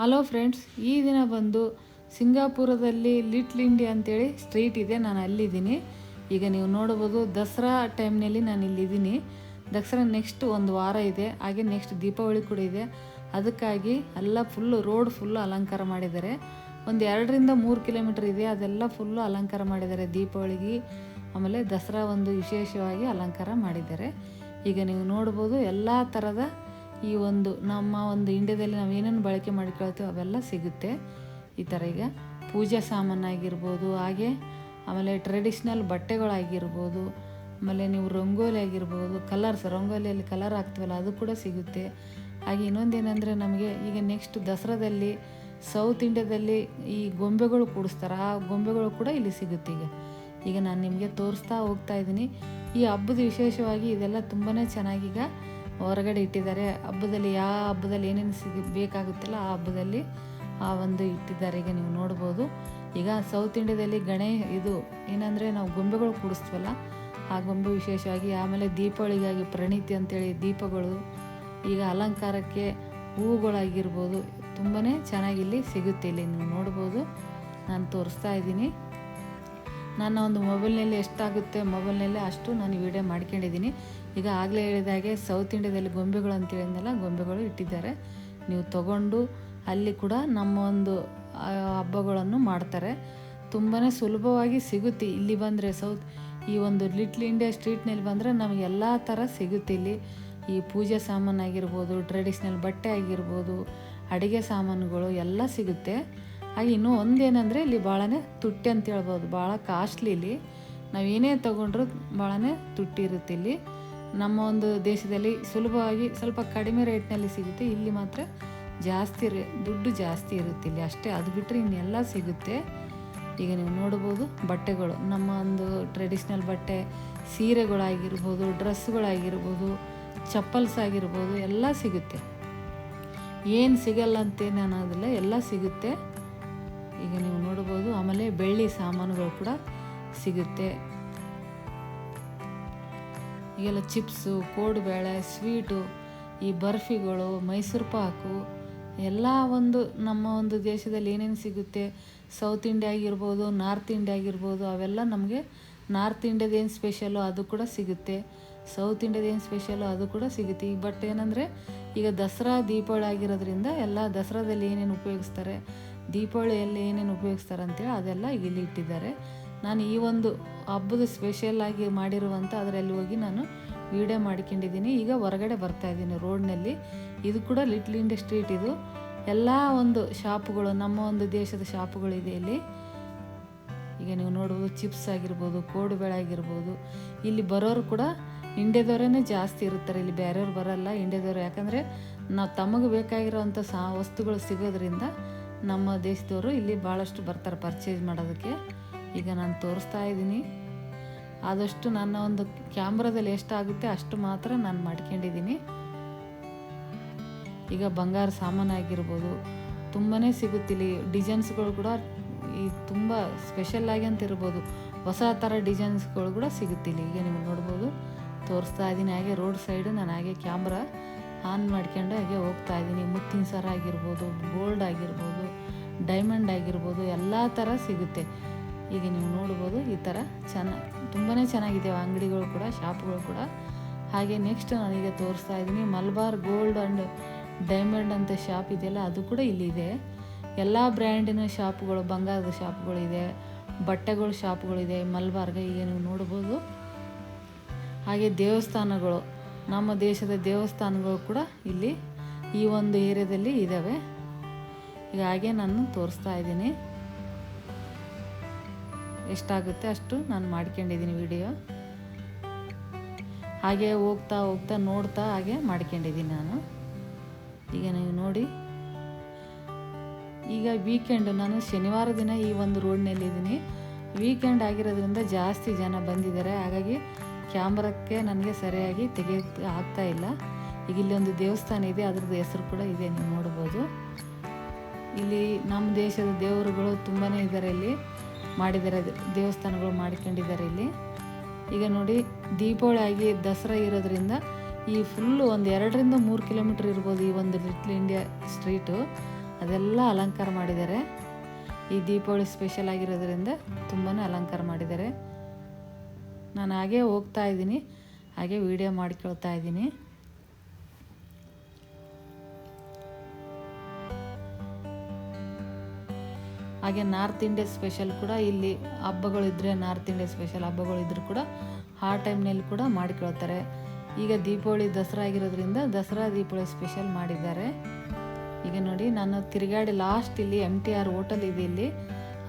Hello friends ಈ ದಿನ ಬಂದು ಸಿಂಗಾಪುರದಲ್ಲಿ ಲಿಟ್ಲ್ ಇಂಡಿಯಾ ಅಂತೇಳಿ ಸ್ಟ್ರೀಟ್ ಇದೆ. ನಾನು ಅಲ್ಲಿದ್ದೀನಿ. ಈಗ ನೀವು ನೋಡ್ಬೋದು ದಸರಾ ಟೈಮ್ನಲ್ಲಿ ನಾನು ಇಲ್ಲಿದ್ದೀನಿ. ದಸರಾ ನೆಕ್ಸ್ಟ್ ಒಂದು ವಾರ ಇದೆ. ಹಾಗೆ ನೆಕ್ಸ್ಟ್ ದೀಪಾವಳಿ ಕೂಡ ಇದೆ. ಅದಕ್ಕಾಗಿ ಎಲ್ಲ ಫುಲ್ಲು ರೋಡ್ ಫುಲ್ಲು ಅಲಂಕಾರ ಮಾಡಿದ್ದಾರೆ. ಒಂದು ಎರಡರಿಂದ ಮೂರು ಕಿಲೋಮೀಟ್ರ್ ಇದೆ. ಅದೆಲ್ಲ ಫುಲ್ಲು ಅಲಂಕಾರ ಮಾಡಿದ್ದಾರೆ. ದೀಪಾವಳಿಗೆ ಆಮೇಲೆ ದಸರಾ ಒಂದು ವಿಶೇಷವಾಗಿ ಅಲಂಕಾರ ಮಾಡಿದ್ದಾರೆ. ಈಗ ನೀವು ನೋಡ್ಬೋದು ಎಲ್ಲ ಥರದ ಈ ಒಂದು ನಮ್ಮ ಒಂದು ಇಂಡಿಯಾದಲ್ಲಿ ನಾವು ಏನೇನು ಬಳಕೆ ಮಾಡಿಕೊಳ್ತೀವಿ ಅವೆಲ್ಲ ಸಿಗುತ್ತೆ ಈ ಥರ ಈಗ. ಪೂಜಾ ಸಾಮಾನಾಗಿರ್ಬೋದು, ಹಾಗೆ ಆಮೇಲೆ ಟ್ರೆಡಿಷ್ನಲ್ ಬಟ್ಟೆಗಳಾಗಿರ್ಬೋದು, ಆಮೇಲೆ ನೀವು ರಂಗೋಲಿ ಆಗಿರ್ಬೋದು ಕಲರ್ಸ್ ರಂಗೋಲಿಯಲ್ಲಿ ಕಲರ್ ಹಾಕ್ತೀವಲ್ಲ, ಅದು ಕೂಡ ಸಿಗುತ್ತೆ. ಹಾಗೆ ಇನ್ನೊಂದೇನೆಂದರೆ ನಮಗೆ ಈಗ ನೆಕ್ಸ್ಟ್ ದಸರಾದಲ್ಲಿ ಸೌತ್ ಇಂಡಿಯಾದಲ್ಲಿ ಈ ಗೊಂಬೆಗಳು ಕೂಡಿಸ್ತಾರೆ. ಆ ಗೊಂಬೆಗಳು ಕೂಡ ಇಲ್ಲಿ ಸಿಗುತ್ತೆ ಈಗ. ಈಗ ನಾನು ನಿಮಗೆ ತೋರಿಸ್ತಾ ಹೋಗ್ತಾ ಇದ್ದೀನಿ. ಈ ಹಬ್ಬದ ವಿಶೇಷವಾಗಿ ಇದೆಲ್ಲ ತುಂಬಾ ಚೆನ್ನಾಗೀಗ ಹೊರಗಡೆ ಇಟ್ಟಿದ್ದಾರೆ. ಹಬ್ಬದಲ್ಲಿ ಯಾವ ಹಬ್ಬದಲ್ಲಿ ಏನೇನು ಸಿಗಿ, ಬೇಕಾಗುತ್ತಲ್ಲ ಆ ಹಬ್ಬದಲ್ಲಿ ಆ ಒಂದು ಇಟ್ಟಿದ್ದಾರೆ. ಈಗ ನೀವು ನೋಡ್ಬೋದು. ಈಗ ಸೌತ್ ಇಂಡಿಯಾದಲ್ಲಿ ಗಣೇ ಇದು ಏನಂದರೆ ನಾವು ಗೊಂಬೆಗಳು ಕೂಡಿಸ್ತೀವಲ್ಲ, ಆ ಗೊಂಬೆ ವಿಶೇಷವಾಗಿ ಆಮೇಲೆ ದೀಪಾವಳಿಗಾಗಿ ಪ್ರಣೀತಿ ಅಂತೇಳಿ ದೀಪಗಳು, ಈಗ ಅಲಂಕಾರಕ್ಕೆ ಹೂವುಗಳಾಗಿರ್ಬೋದು ತುಂಬಾ ಚೆನ್ನಾಗಿ ಇಲ್ಲಿ ಸಿಗುತ್ತೆ ಇಲ್ಲಿ ನೀವು ನೋಡ್ಬೋದು. ನಾನು ತೋರಿಸ್ತಾ ಇದ್ದೀನಿ. ನನ್ನ ಒಂದು ಮೊಬೈಲ್ನಲ್ಲಿ ಎಷ್ಟಾಗುತ್ತೆ ಮೊಬೈಲ್ನಲ್ಲೇ ಅಷ್ಟು ನಾನು ವೀಡಿಯೋ ಮಾಡ್ಕೊಂಡಿದ್ದೀನಿ. ಈಗ ಆಗಲೇ ಹೇಳಿದ ಹಾಗೆ ಸೌತ್ ಇಂಡಿಯಾದಲ್ಲಿ ಗೊಂಬೆಗಳು ಅಂತ ಹೇಳಿದ್ನಲ್ಲ, ಗೊಂಬೆಗಳು ಇಟ್ಟಿದ್ದಾರೆ. ನೀವು ತಗೊಂಡು ಅಲ್ಲಿ ಕೂಡ ನಮ್ಮ ಒಂದು ಹಬ್ಬಗಳನ್ನು ಮಾಡ್ತಾರೆ. ತುಂಬಾ ಸುಲಭವಾಗಿ ಸಿಗುತ್ತೆ. ಇಲ್ಲಿ ಬಂದರೆ ಸೌತ್ ಈ ಒಂದು ಲಿಟ್ಲ್ ಇಂಡಿಯಾ ಸ್ಟ್ರೀಟ್ನಲ್ಲಿ ಬಂದರೆ ನಮಗೆ ಎಲ್ಲ ಥರ ಸಿಗುತ್ತೆ ಇಲ್ಲಿ. ಈ ಪೂಜೆ ಸಾಮಾನು ಆಗಿರ್ಬೋದು ಟ್ರೆಡಿಷ್ನಲ್ ಬಟ್ಟೆ ಆಗಿರ್ಬೋದು, ಅಡುಗೆ ಸಾಮಾನುಗಳು ಎಲ್ಲ ಸಿಗುತ್ತೆ. ಹಾಗೆ ಇನ್ನೂ ಒಂದೇನೆಂದರೆ ಇಲ್ಲಿ ಭಾಳನೇ ತುಟ್ಟಿ ಅಂತ ಹೇಳ್ಬೋದು. ಭಾಳ ಕಾಸ್ಟ್ಲಿ ಇಲ್ಲಿ. ನಾವು ಏನೇ ತೊಗೊಂಡ್ರು ಭಾಳನೇ ತುಟ್ಟಿ ಇರುತ್ತೆ ಇಲ್ಲಿ. ನಮ್ಮ ಒಂದು ದೇಶದಲ್ಲಿ ಸುಲಭವಾಗಿ ಸ್ವಲ್ಪ ಕಡಿಮೆ ರೇಟ್ನಲ್ಲಿ ಸಿಗುತ್ತೆ. ಇಲ್ಲಿ ಮಾತ್ರ ಜಾಸ್ತಿ ರೇ, ದುಡ್ಡು ಜಾಸ್ತಿ ಇರುತ್ತೆ ಇಲ್ಲಿ. ಅಷ್ಟೇ, ಅದು ಬಿಟ್ಟರೆ ಇನ್ನೆಲ್ಲ ಸಿಗುತ್ತೆ. ಈಗ ನೀವು ನೋಡ್ಬೋದು ಬಟ್ಟೆಗಳು. ನಮ್ಮ ಒಂದು ಟ್ರೆಡಿಷ್ನಲ್ ಬಟ್ಟೆ, ಸೀರೆಗಳಾಗಿರ್ಬೋದು, ಡ್ರೆಸ್ಗಳಾಗಿರ್ಬೋದು, ಚಪ್ಪಲ್ಸ್ ಆಗಿರ್ಬೋದು, ಎಲ್ಲ ಸಿಗುತ್ತೆ. ಏನು ಸಿಗಲ್ಲ ಅಂತೇನು ಅನ್ನೋದಿಲ್ಲ. ಎಲ್ಲ ಸಿಗುತ್ತೆ. ಈಗ ನೀವು ನೋಡ್ಬೋದು, ಆಮೇಲೆ ಬೆಳ್ಳಿ ಸಾಮಾನುಗಳು ಕೂಡ ಸಿಗುತ್ತೆ. ಈಗೆಲ್ಲ ಚಿಪ್ಸು, ಕೋಡುಬೇಳೆ, ಸ್ವೀಟು, ಈ ಬರ್ಫಿಗಳು, ಮೈಸೂರು ಪಾಕು, ಎಲ್ಲ ಒಂದು ನಮ್ಮ ಒಂದು ದೇಶದಲ್ಲಿ ಏನೇನು ಸಿಗುತ್ತೆ? ಸೌತ್ ಇಂಡಿಯಾ ಆಗಿರ್ಬೋದು ನಾರ್ತ್ ಇಂಡಿಯಾ ಆಗಿರ್ಬೋದು, ಅವೆಲ್ಲ ನಮಗೆ ನಾರ್ತ್ ಇಂಡಿಯಾದ ಏನು ಸ್ಪೆಷಲು ಅದು ಕೂಡ ಸಿಗುತ್ತೆ. ಸೌತ್ ಇಂಡಿಯಾದ ಏನು ಸ್ಪೆಷಲು ಅದು ಕೂಡ ಸಿಗುತ್ತೆ. ಈಗ ಬಟ್ ಏನಂದರೆ, ಈಗ ದಸರಾ ದೀಪಾವಳಿ ಆಗಿರೋದ್ರಿಂದ ಎಲ್ಲ ದಸರಾದಲ್ಲಿ ಏನೇನು ಉಪಯೋಗಿಸ್ತಾರೆ? ದೀಪಾವಳಿಯಲ್ಲಿ ಏನೇನು ಉಪಯೋಗಿಸ್ತಾರೆ ಅಂತೇಳಿ ಅದೆಲ್ಲ ಇಲ್ಲಿ ಇಟ್ಟಿದ್ದಾರೆ. ನಾನು ಈ ಒಂದು ಹಬ್ಬದ ಸ್ಪೆಷಲ್ ಆಗಿ ಮಾಡಿರುವಂಥ ಅದರಲ್ಲಿ ಹೋಗಿ ನಾನು ವಿಡಿಯೋ ಮಾಡ್ಕೊಂಡಿದ್ದೀನಿ. ಈಗ ಹೊರಗಡೆ ಬರ್ತಾ ಇದ್ದೀನಿ ರೋಡ್ನಲ್ಲಿ ಇದು ಕೂಡ ಲಿಟ್ಲ್ ಇಂಡಿಯಾ ಸ್ಟ್ರೀಟ್ ಇದು. ಎಲ್ಲ ಒಂದು ಶಾಪ್ಗಳು, ನಮ್ಮ ಒಂದು ದೇಶದ ಶಾಪ್ಗಳಿದೆ ಇಲ್ಲಿ. ಈಗ ನೀವು ನೋಡ್ಬೋದು ಚಿಪ್ಸ್ ಆಗಿರ್ಬೋದು, ಕೋಡುಬೇಳೆ ಆಗಿರ್ಬೋದು. ಇಲ್ಲಿ ಬರೋರು ಕೂಡ ಇಂಡಿಯಾದವರೇ ಜಾಸ್ತಿ ಇರ್ತಾರೆ ಇಲ್ಲಿ ಬೇರೆಯವ್ರು ಬರೋಲ್ಲ ಇಂಡಿಯಾದವರು ಯಾಕಂದರೆ ನಾವು ತಮಗೆ ಬೇಕಾಗಿರೋವಂಥ ಸಾ, ವಸ್ತುಗಳು ಸಿಗೋದ್ರಿಂದ ನಮ್ಮ ದೇಶದವರು ಇಲ್ಲಿ ಭಾಳಷ್ಟು ಬರ್ತಾರೆ ಪರ್ಚೇಸ್ ಮಾಡೋದಕ್ಕೆ. ಈಗ ನಾನು ತೋರಿಸ್ತಾ ಇದ್ದೀನಿ. ಆದಷ್ಟು ನನ್ನ ಒಂದು ಕ್ಯಾಮ್ರಾದಲ್ಲಿ ಎಷ್ಟಾಗುತ್ತೆ ಅಷ್ಟು ಮಾತ್ರ ನಾನು ಮಾಡ್ಕೊಂಡಿದ್ದೀನಿ. ಈಗ ಬಂಗಾರ ಸಾಮಾನು ಆಗಿರ್ಬೋದು ತುಂಬಾ ಸಿಗುತ್ತಿಲ್ಲಿ ಡಿಸೈನ್ಸ್ಗಳು ಕೂಡ. ಈ ತುಂಬ ಸ್ಪೆಷಲ್ ಆಗಿ ಅಂತ ಇರ್ಬೋದು, ಹೊಸ ಥರ ಡಿಸೈನ್ಸ್ಗಳು ಕೂಡ ಸಿಗುತ್ತಿಲ್ಲ ಈಗ ನೀವು ನೋಡ್ಬೋದು, ತೋರಿಸ್ತಾ ಇದ್ದೀನಿ. ಹಾಗೆ ರೋಡ್ ಸೈಡು ನಾನು ಹಾಗೆ ಕ್ಯಾಮ್ರಾ ಆನ್ ಮಾಡ್ಕೊಂಡು ಹಾಗೆ ಹೋಗ್ತಾ ಇದ್ದೀನಿ. ಮುತ್ತಿನ ಸರ ಆಗಿರ್ಬೋದು ಗೋಲ್ಡ್ ಆಗಿರ್ಬೋದು. ಡೈಮಂಡ್ ಆಗಿರ್ಬೋದು, ಎಲ್ಲ ಥರ ಸಿಗುತ್ತೆ. ಈಗ ನೀವು ನೋಡ್ಬೋದು ಈ ಥರ ಚೆನ್ನ ತುಂಬಾ ಚೆನ್ನಾಗಿದೆ ಅಂಗಡಿಗಳು ಕೂಡ, ಶಾಪ್ಗಳು ಕೂಡ. ಹಾಗೆ ನೆಕ್ಸ್ಟ್ ನಾನೀಗ ತೋರಿಸ್ತಾ ಇದ್ದೀನಿ, ಮಲ್ಬಾರ್ ಗೋಲ್ಡ್ ಆ್ಯಂಡ್ ಡೈಮಂಡ್ ಅಂತ ಶಾಪ್ ಇದೆಯಲ್ಲ, ಅದು ಕೂಡ ಇಲ್ಲಿದೆ. ಎಲ್ಲ ಬ್ರ್ಯಾಂಡಿನ ಶಾಪ್ಗಳು, ಬಂಗಾರದ ಶಾಪ್ಗಳಿದೆ ಬಟ್ಟೆಗಳ ಶಾಪ್ಗಳಿದೆ ಮಲ್ಬಾರ್ಗೆ ಈಗ ನೀವು ನೋಡ್ಬೋದು. ಹಾಗೆ ದೇವಸ್ಥಾನಗಳು, ನಮ್ಮ ದೇಶದ ದೇವಸ್ಥಾನಗಳು ಕೂಡ ಇಲ್ಲಿ ಈ ಒಂದು ಏರಿಯಾದಲ್ಲಿ ಇದ್ದಾವೆ ಈಗ ಹಾಗೆ ನಾನು ತೋರಿಸ್ತಾ ಇದ್ದೀನಿ. ಎಷ್ಟಾಗುತ್ತೆ ಅಷ್ಟು ನಾನು ಮಾಡ್ಕೊಂಡಿದ್ದೀನಿ ವಿಡಿಯೋ ಹಾಗೆ ಹೋಗ್ತಾ ಹೋಗ್ತಾ ನೋಡ್ತಾ ಹಾಗೆ ಮಾಡ್ಕೊಂಡಿದ್ದೀನಿ ನಾನು. ಈಗ ನೀವು ನೋಡಿ. ಈಗ ವೀಕೆಂಡು ನಾನು ಶನಿವಾರ ದಿನ ಈ ಒಂದು ರೋಡ್ನಲ್ಲಿದ್ದೀನಿ ವೀಕೆಂಡ್ ಆಗಿರೋದ್ರಿಂದ ಜಾಸ್ತಿ ಜನ ಬಂದಿದ್ದಾರೆ. ಹಾಗಾಗಿ ಕ್ಯಾಮ್ರಕ್ಕೆ ನನಗೆ ಸರಿಯಾಗಿ ತೆಗೆ ಆಗ್ತಾ ಇಲ್ಲ. ಈಗ ಇಲ್ಲಿ ಒಂದು ದೇವಸ್ಥಾನ ಇದೆ, ಅದ್ರದ್ದು ಹೆಸರು ಕೂಡ ಇದೆ, ನೀವು ನೋಡ್ಬೋದು. ಇಲ್ಲಿ ನಮ್ಮ ದೇಶದ ದೇವರುಗಳು ತುಂಬಾ ಇದ್ದಾರೆ ಇಲ್ಲಿ, ಮಾಡಿದ್ದಾರೆ, ದೇವಸ್ಥಾನಗಳು ಮಾಡ್ಕೊಂಡಿದ್ದಾರೆ ಇಲ್ಲಿ. ಈಗ ನೋಡಿ, ದೀಪಾವಳಿ ಆಗಿ ದಸರಾ ಇರೋದ್ರಿಂದ ಈ ಫುಲ್ಲು ಒಂದು ಎರಡರಿಂದ ಮೂರು ಕಿಲೋಮೀಟ್ರ್ ಇರ್ಬೋದು ಈ ಒಂದು ಲಿಟ್ಲ್ ಇಂಡಿಯಾ ಸ್ಟ್ರೀಟು ಅದೆಲ್ಲ ಅಲಂಕಾರ ಮಾಡಿದ್ದಾರೆ. ಈ ದೀಪಾವಳಿ ಸ್ಪೆಷಲ್ ಆಗಿರೋದ್ರಿಂದ ತುಂಬಾ ಅಲಂಕಾರ ಮಾಡಿದ್ದಾರೆ. ನಾನು ಹಾಗೆ ಹೋಗ್ತಾ ಇದ್ದೀನಿ, ಹಾಗೆ ವಿಡಿಯೋ ಮಾಡ್ಕೊಳ್ತಾ ಇದ್ದೀನಿ. ಹಾಗೆ ನಾರ್ತ್ ಇಂಡಿಯಾ ಸ್ಪೆಷಲ್ ಕೂಡ ಇಲ್ಲಿ ಹಬ್ಬಗಳಿದ್ರೆ ನಾರ್ತ್ ಇಂಡಿಯಾ ಸ್ಪೆಷಲ್ ಹಬ್ಬಗಳಿದ್ರು ಕೂಡ ಆ ಟೈಮ್ನಲ್ಲಿ ಕೂಡ ಮಾಡಿಕೊಳ್ತಾರೆ. ಈಗ ದೀಪಾವಳಿ ದಸರಾ ಆಗಿರೋದ್ರಿಂದ ದಸರಾ ದೀಪಾವಳಿ ಸ್ಪೆಷಲ್ ಮಾಡಿದ್ದಾರೆ. ಈಗ ನೋಡಿ, ನಾನು ತಿರುಗಾಡಿ ಲಾಸ್ಟ್ ಇಲ್ಲಿ ಎಂ ಟಿ ಆರ್ ಹೋಟೆಲ್ ಇದೆ ಇಲ್ಲಿ.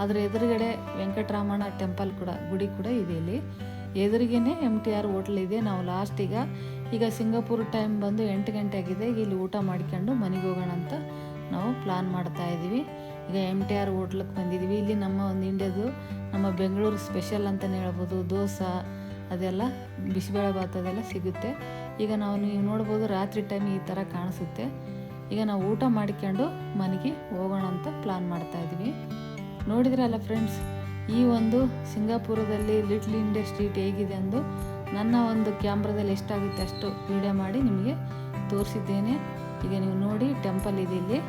ಅದರ ಎದುರುಗಡೆ ವೆಂಕಟರಾಮಣ್ಣ ಟೆಂಪಲ್ ಕೂಡ, ಗುಡಿ ಕೂಡ ಇದೆ ಇಲ್ಲಿ. ಎದುರಿಗೇನೆ ಎಂ ಟಿ ಆರ್ ಹೋಟ್ಲ್ ಇದೆ. ನಾವು ಲಾಸ್ಟ್ ಈಗ ಈಗ ಸಿಂಗಾಪುರ್ ಟೈಮ್ ಬಂದು ಎಂಟು ಗಂಟೆ ಆಗಿದೆ. ಇಲ್ಲಿ ಊಟ ಮಾಡ್ಕೊಂಡು ಮನೆಗೆ ಹೋಗೋಣ ಅಂತ ನಾವು ಪ್ಲಾನ್ ಮಾಡ್ತಾ ಇದ್ದೀವಿ ಈಗ ಎಂ ಟಿ ಆರ್ ಹೋಟ್ಲಕ್ಕೆ ಬಂದಿದ್ದೀವಿ ಇಲ್ಲಿ ನಮ್ಮ ಒಂದು ಇಂಡಿಯಾದು ನಮ್ಮ ಬೆಂಗಳೂರು ಸ್ಪೆಷಲ್ ಅಂತಲೇ ಹೇಳ್ಬೋದು. ದೋಸೆ, ಅದೆಲ್ಲ ಬಿಸಿಬೇಳೆ ಭಾತ್ ಅದೆಲ್ಲ ಸಿಗುತ್ತೆ. ಈಗ ನಾವು ನೀವು ನೋಡ್ಬೋದು ರಾತ್ರಿ ಟೈಮ್ ಈ ಥರ ಕಾಣಿಸುತ್ತೆ. ಈಗ ನಾವು ಊಟ ಮಾಡಿಕೊಂಡು ಮನೆಗೆ ಹೋಗೋಣ ಅಂತ ಪ್ಲಾನ್ ಮಾಡ್ತಾ ಇದ್ದೀವಿ ನೋಡಿದ್ರಲ್ಲ ಫ್ರೆಂಡ್ಸ್ ಈ ಒಂದು ಸಿಂಗಾಪುರದಲ್ಲಿ ಲಿಟ್ಲ್ ಇಂಡಿಯಾ ಸ್ಟ್ರೀಟ್ ಹೇಗಿದೆ ಅಂದು ನನ್ನ ಒಂದು ಕ್ಯಾಮ್ರಾದಲ್ಲಿ ಎಷ್ಟಾಗುತ್ತೆ ಅಷ್ಟು ವೀಡಿಯೋ ಮಾಡಿ ನಿಮಗೆ ತೋರಿಸಿದ್ದೇನೆ. ಈಗ ನೀವು ನೋಡಿ ಟೆಂಪಲ್ ಇದೆ ಇಲ್ಲಿ.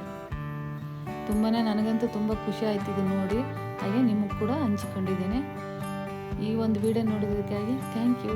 ತುಂಬಾ ನನಗಂತೂ ತುಂಬ ಖುಷಿ ಆಯ್ತು ಇದು ನೋಡಿ. ಹಾಗೆ ನಿಮಗೆ ಕೂಡ ಹಂಚಿಕೊಂಡಿದ್ದೇನೆ. ಈ ಒಂದು ವಿಡಿಯೋ ನೋಡೋದಕ್ಕಾಗಿ ಥ್ಯಾಂಕ್ ಯು